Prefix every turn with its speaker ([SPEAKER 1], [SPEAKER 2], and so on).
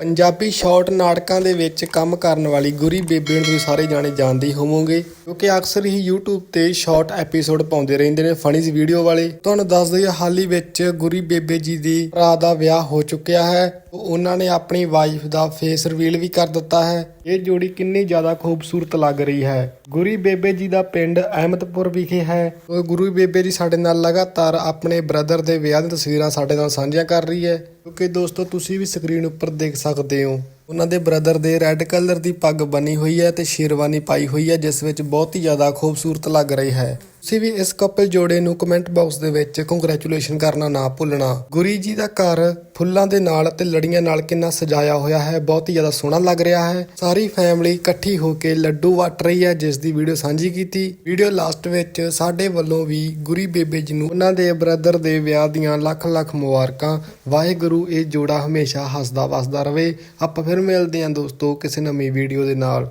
[SPEAKER 1] Punjabi short ਨਾਟਕਾਂ ਦੇ ਵਿੱਚ ਕੰਮ ਕਰਨ ਵਾਲੀ ਗੁਰੀ ਬੇਬੇ ਨੂੰ ਤੁਸੀਂ ਸਾਰੇ ਜਾਣੇ ਜਾਣਦੇ ਹੀ ਹੋਵੋਗੇ, ਕਿਉਂਕਿ ਅਕਸਰ ਹੀ YouTube ਤੇ ਸ਼ਾਰਟ ਐਪੀਸੋਡ ਪਾਉਂਦੇ ਰਹਿੰਦੇ ਨੇ ਫਨੀਜ਼ ਵੀਡੀਓ ਵਾਲੇ। ਤੁਹਾਨੂੰ ਦੱਸ ਦਈਏ, ਹਾਲ ਹੀ ਵਿੱਚ ਗੁਰੀ ਬੇਬੇ ਜੀ ਦੀ ਭਰਾ ਦਾ ਵਿਆਹ ਹੋ ਚੁੱਕਿਆ ਹੈ। ਉਹਨਾਂ ਨੇ ਆਪਣੀ ਵਾਈਫ ਦਾ ਫੇਸ ਰਿਵੀਲ ਵੀ ਕਰ ਦਿੱਤਾ ਹੈ। ਇਹ ਜੋੜੀ ਕਿੰਨੀ ਜ਼ਿਆਦਾ ਖੂਬਸੂਰਤ ਲੱਗ ਰਹੀ ਹੈ। ਗੁਰੂ ਬੇਬੇ ਜੀ ਦਾ ਪਿੰਡ ਅਹਿਮਦਪੁਰ ਵਿਖੇ ਹੈ। ਉਹ ਗੁਰੂ ਬੇਬੇ ਜੀ ਸਾਡੇ ਨਾਲ ਲਗਾਤਾਰ ਆਪਣੇ ਬ੍ਰਦਰ ਦੇ ਵਿਆਹ ਦੀਆਂ ਤਸਵੀਰਾਂ ਸਾਡੇ ਨਾਲ ਸਾਂਝੀਆਂ ਕਰ ਰਹੀ ਹੈ। ਕਿਉਂਕਿ ਦੋਸਤੋ, ਤੁਸੀਂ ਵੀ ਸਕਰੀਨ ਉੱਪਰ ਦੇਖ ਸਕਦੇ ਹੋ। ਉਹਨਾਂ ਦੇ ਬ੍ਰਦਰ ਦੇ ਰੈੱਡ ਕਲਰ ਦੀ ਪੱਗ ਬਣੀ ਹੋਈ ਹੈ ਤੇ ਸ਼ੇਰਵਾਨੀ ਪਾਈ ਹੋਈ ਹੈ, ਜਿਸ ਵਿੱਚ ਬਹੁਤ ਹੀ ਜ਼ਿਆਦਾ ਖੂਬਸੂਰਤ ਲੱਗ ਰਹੀ ਹੈ। ਤੁਸੀਂ ਵੀ ਇਸ ਕਪਲ ਜੋੜੇ ਨੂੰ ਕਮੈਂਟ ਬਾਕਸ ਦੇ ਵਿੱਚ ਕੰਗ੍ਰੈਚੁਲੇਸ਼ਨ ਕਰਨਾ ਨਾ ਭੁੱਲਣਾ। ਗੁਰੀ ਜੀ ਦਾ ਘਰ ਫੁੱਲਾਂ ਦੇ ਨਾਲ ਤੇ ਲੜੀਆਂ ਨਾਲ ਕਿੰਨਾ ਸਜਾਇਆ ਹੋਇਆ ਹੈ, ਬਹੁਤ ਹੀ ਜ਼ਿਆਦਾ ਸੋਹਣਾ ਲੱਗ ਰਿਹਾ ਹੈ। ਸਾਰੀ ਫੈਮਿਲੀ ਇਕੱਠੀ ਹੋ ਕੇ ਲੱਡੂ ਵਟ ਰਹੀ ਹੈ, ਜਿਸ ਦੀ ਵੀਡੀਓ ਸਾਂਝੀ ਕੀਤੀ। ਵੀਡੀਓ ਲਾਸਟ ਵਿੱਚ ਸਾਡੇ ਵੱਲੋਂ ਵੀ ਗੁਰੀ ਬੇਬੇ ਜੀ ਨੂੰ ਉਹਨਾਂ ਦੇ ਬ੍ਰਦਰ ਦੇ ਵਿਆਹ ਦੀਆਂ ਲੱਖ ਲੱਖ ਮੁਬਾਰਕਾਂ। ਵਾਹਿਗੁਰੂ ਇਹ ਜੋੜਾ ਹਮੇਸ਼ਾ ਹੱਸਦਾ ਵਸਦਾ ਰਵੇ ਆਪਾਂ ਫਿਰ ਮਿਲਦੇ ਹਾਂ ਦੋਸਤੋ ਕਿਸੇ ਨਵੀਂ ਵੀਡੀਓ ਦੇ ਨਾਲ।